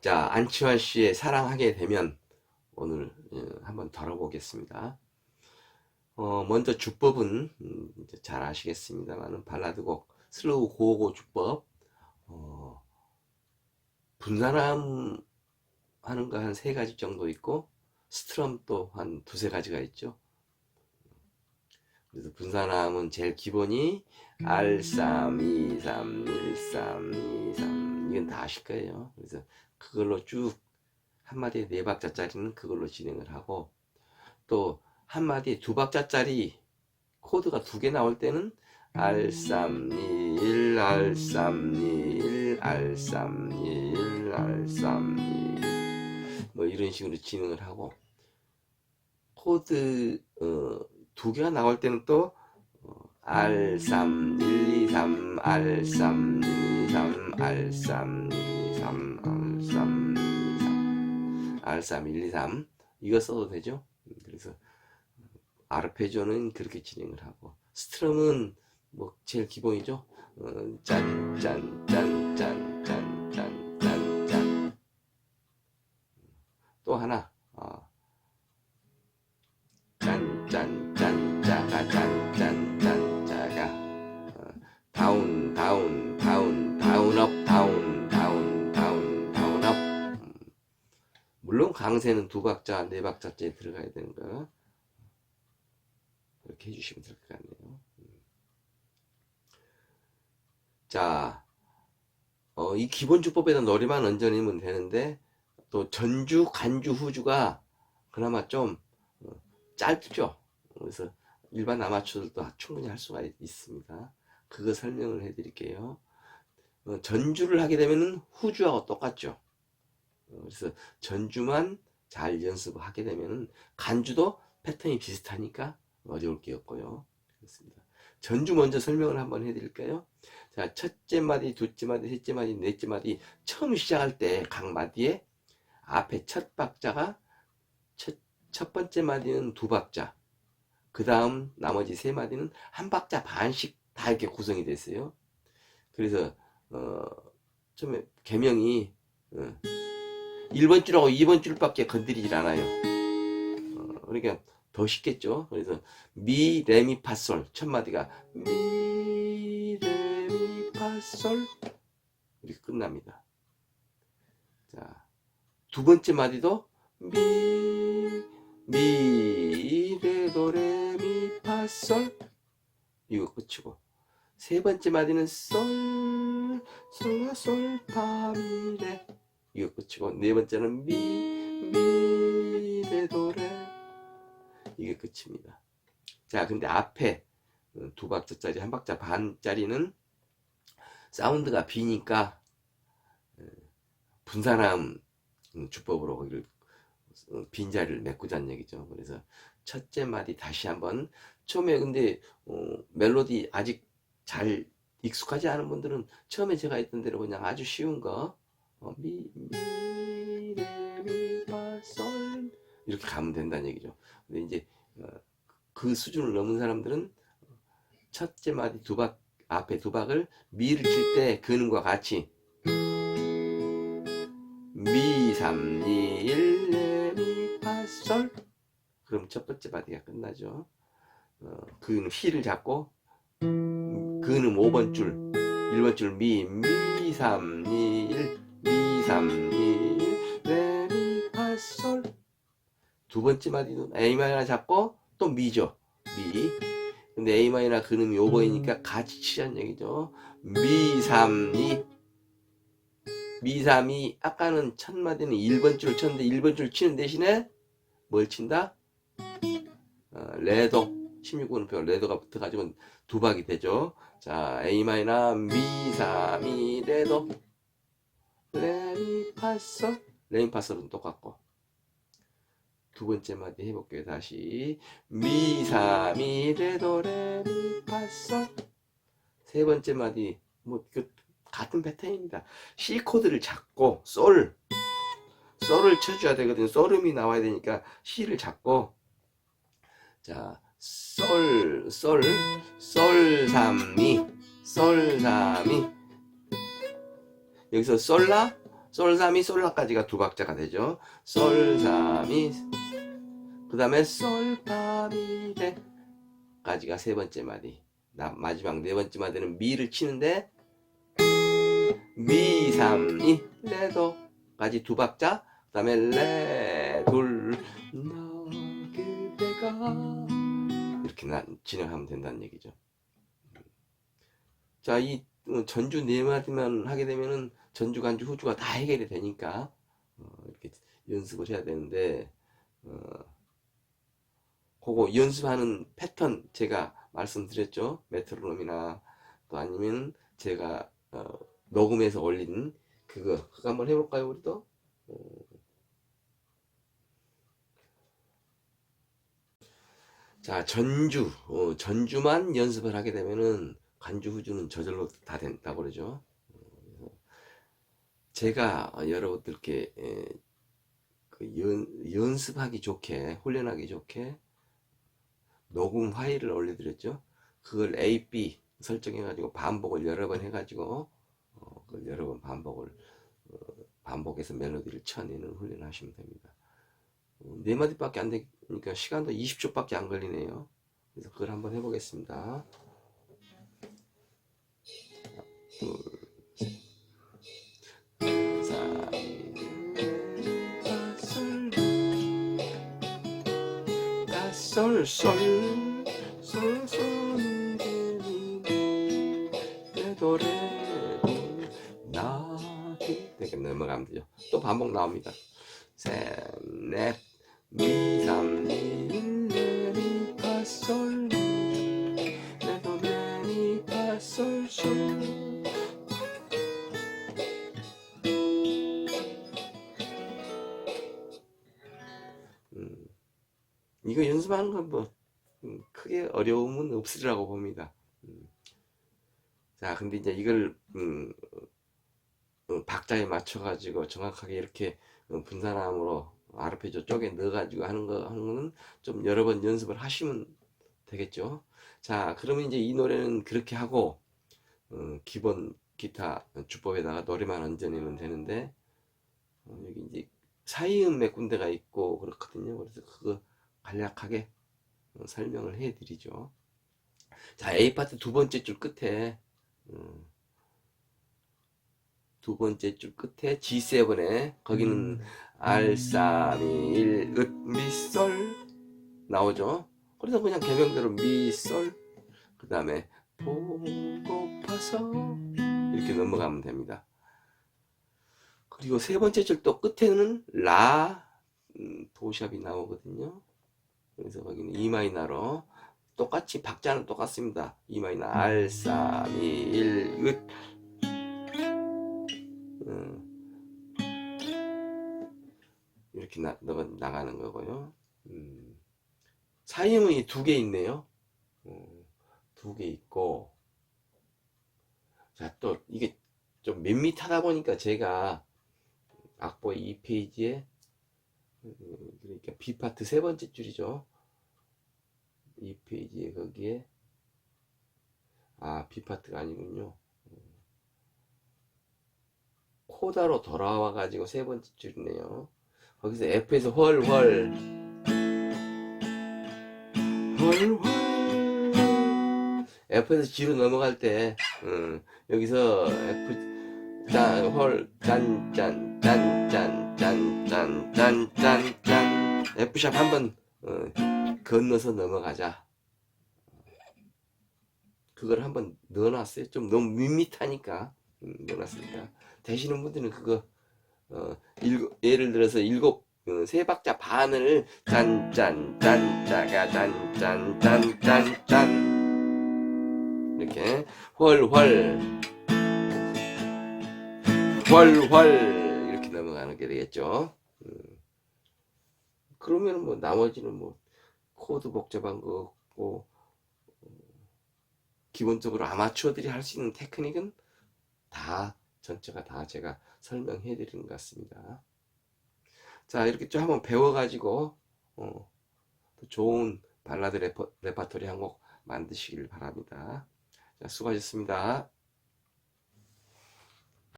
자, 안치환 씨의 사랑하게 되면 오늘 어, 한번 다뤄보겠습니다. 어, 먼저 주법은 음, 잘 아시겠습니다만은 발라드곡 슬로우 고고 주법 어, 분사람 하는 거 한 세 가지 정도 있고 스트럼 또 한 두세 가지가 있죠. 그래서 분사람은 제일 기본이 R3, 2, 3, 1, 3, 2, 3 이건 다 아실 거예요. 그래서 그걸로 쭉 한마디에 네 박자짜리는 그걸로 진행을 하고 또 한마디에 두 박자짜리 코드가 두 개 나올 때는 R3, 2, 1, R3, 2, 1, R3, 2, 1, R3, 2, 1. 뭐 이런 식으로 진행을 하고 코드 어, 두 개가 나올 때는 또 어, R3, 1, 2, 3, R3, 1, 2, 3, R3, 1, 2, 3, 2, 3, R3, 1, 2, 3 이거 써도 되죠? 그래서 아르페조는 그렇게 진행을 하고 스트럼은 뭐 제일 기본이죠. 어, 짠, 짠, 짠, 짠, 짠, 짠, 짠, 짠. 또 하나. 강세는 두 박자, 네 박자째 들어가야 되는 거. 이렇게 해주시면 될 것 같네요. 자, 어, 이 기본 주법에다 노래만 얹어내면 되는데, 또 전주, 간주, 후주가 그나마 좀 어, 짧죠. 그래서 일반 아마추어들도 충분히 할 수가 있- 있습니다. 그거 설명을 해드릴게요. 어, 전주를 하게 되면은 후주하고 똑같죠. 어, 그래서 전주만 잘 연습을 하게 되면은 간주도 패턴이 비슷하니까 어려울 게 없고요. 그렇습니다. 전주 먼저 설명을 한번 해드릴까요? 자, 첫째 마디, 둘째 마디, 셋째 마디, 넷째 마디 처음 시작할 때 각 마디에 앞에 첫 박자가 첫, 첫 번째 마디는 두 박자, 그 다음 나머지 세 마디는 한 박자 반씩 다 이렇게 구성이 됐어요. 그래서 어, 처음에 개명이 어, 1번 줄하고 2번 줄밖에 건드리질 않아요. 어, 그러니까 더 쉽겠죠. 그래서 미, 레, 미, 파, 솔 첫 마디가 미, 레, 미, 파, 솔 이렇게 끝납니다. 자, 두 번째 마디도 미, 미, 레, 도, 레, 미, 파, 솔 이거 끝이고 세 번째 마디는 솔, 솔, 라, 솔, 파, 미, 레 이거 끝이고 네 번째는 미, 미, 레, 도, 레 이게 끝입니다. 자, 근데 앞에 어, 두 박자짜리, 한 박자 반짜리는 사운드가 비니까 음, 주법으로 거기를 어, 빈자리를 메꾸자는 얘기죠. 그래서 첫째 마디 다시 한번 처음에 근데 어, 멜로디 아직 잘 익숙하지 않은 분들은 처음에 제가 했던 대로 그냥 아주 쉬운 거 어, 미, 미, 레, 미, 파, 솔 이렇게 가면 된다는 얘기죠. 근데 이제 어, 그 수준을 넘은 사람들은 첫째 마디 두 박 앞에 두 박을 미를 칠 때 그는과 같이 미, 삼, 이, 일, 레, 미, 파, 솔 그럼 첫 번째 마디가 끝나죠. 어, 그는 히를 잡고 그는 5번 줄 1번 줄 미, 미, 삼, 이, 3일 레미파솔 두 번째 마디는 A마이너 잡고 또 미죠 미 근데 A마이너 그놈이 오버이니까 같이 치자는 얘기죠 미삼이미삼이 아까는 첫 마디는 1번 줄을 쳤는데 1번 줄 치는 대신에 뭘 친다? 어, 레도 16분음표 레도가 붙어가지고 두박이 되죠 자 A마이너 미삼이 레도 레, 미, 파, 솔. 레, 미, 파, 솔은 똑같고. 두 번째 마디 해볼게요. 다시 미, 사, 미, 레, 도, 레, 미, 파, 솔. 세 번째 마디 뭐그 같은 패턴입니다. C 코드를 잡고 솔, 솔을 쳐줘야 되거든요. 솔음이 나와야 되니까 C를 잡고 자, 솔, 솔, 솔, 삼, 미, 솔, 삼, 미 여기서 솔라, 솔사미 솔라까지가 두 박자가 되죠. 솔사미 그 다음에 솔파미레까지가 세 번째 마디. 나 마지막 네 번째 마디는 미를 치는데 미 삼 이 레도까지 두 박자. 그 다음에 레돌 나 그대가 이렇게 나, 진행하면 된다는 얘기죠. 자, 이 어, 전주 네 마디만 하게 되면은 전주, 간주, 후주가 다 해결이 되니까 어, 이렇게 연습을 해야 되는데 어, 그거 연습하는 패턴 제가 말씀드렸죠. 메트로놈이나 또 아니면 제가 어, 녹음해서 올린 그거 그거 한번 해볼까요, 우리도? 어. 자, 전주, 어, 전주만 연습을 하게 되면은 간주, 후주는 저절로 다 된다고 그러죠. 어, 제가 여러분들께 에, 그 연, 연습하기 좋게, 훈련하기 좋게 녹음 파일을 올려드렸죠. 그걸 A, B 설정해가지고 반복을 여러 번 해가지고 어, 그걸 여러 번 반복을 어, 반복해서 멜로디를 쳐내는 훈련하시면 됩니다. 어, 네 마디밖에 안 되니까 시간도 20초밖에 안 걸리네요. 그래서 그걸 한번 해보겠습니다. 둘, 셋. 사, 이, 라, 솔, 라, 솔, 솔, 솔, 솔, 레, 레도, 레도, 나, 디. 이렇게 넘어가면 되죠. 또 반복 나옵니다. 셋, 넷, 미, 삼, 이거 연습하는 건 뭐, 음, 크게 어려움은 없으리라고 봅니다. 음. 자, 근데 이제 이걸, 음, 어, 박자에 맞춰가지고 정확하게 이렇게 어, 분산함으로 아르페지오 쪽에 넣어가지고 하는 거, 하는 거는 좀 여러 번 연습을 하시면 되겠죠. 자, 그러면 이제 이 노래는 그렇게 하고, 어, 기본 기타 주법에다가 노래만 얹어내면 되는데, 어, 여기 이제 사이음 몇 군데가 있고 그렇거든요. 그래서 그거 간략하게 어, 설명을 해 드리죠. 자, A 파트 두 번째 줄 끝에, 음, 두 번째 줄 끝에 G7에 거기는 알, 사, 미, 일, 읒, 미, 솔 나오죠. 그래서 그냥 개명대로 미, 솔, 그 다음에 보고파서 이렇게 넘어가면 됩니다. 그리고 세 번째 줄 또 끝에는 라 음, 도샵이 나오거든요. 그래서 거기는 E 마이너로 똑같이 박자는 똑같습니다. E 마이너 알, 사, 미, 일, 읒 음, 이렇게 나, 가 나가는 거고요. 음, 사임이 두 개 있네요. 음, 두개 있고 자 또 이게 좀 밋밋하다 보니까 제가 악보 2페이지에 그러니까 B 파트 세 번째 줄이죠. 2페이지에 거기에 아 B 파트가 아니군요. 코다로 돌아와 가지고 세 번째 줄이네요. 거기서 F에서 헐헐 헐헐 F에서 G로 넘어갈 때 음, 여기서 F 짠짠짠 짠 짠 짠 짠짠짠짠 F샵 한번 어, 건너서 넘어가자. 그걸 한번 넣어놨어요. 좀 너무 밋밋하니까 음, 넣어놨습니다. 되시는 분들은 그거 어, 일곱, 예를 들어서 일곱 어, 세 박자 반을 짠짠짠 짜가 짠짠짠짠짠 이렇게 훨훨 훨훨 이렇게 넘어가는 게 되겠죠. 음. 그러면 뭐 나머지는 뭐 코드 복잡한 거 없고 어, 기본적으로 아마추어들이 할 수 있는 테크닉은 다 전체가 다 제가 설명해 드리는 것 같습니다. 자 이렇게 좀 한번 배워가지고 어, 또 좋은 발라드 레퍼, 레파토리 한 곡 만드시길 바랍니다. 자 수고하셨습니다.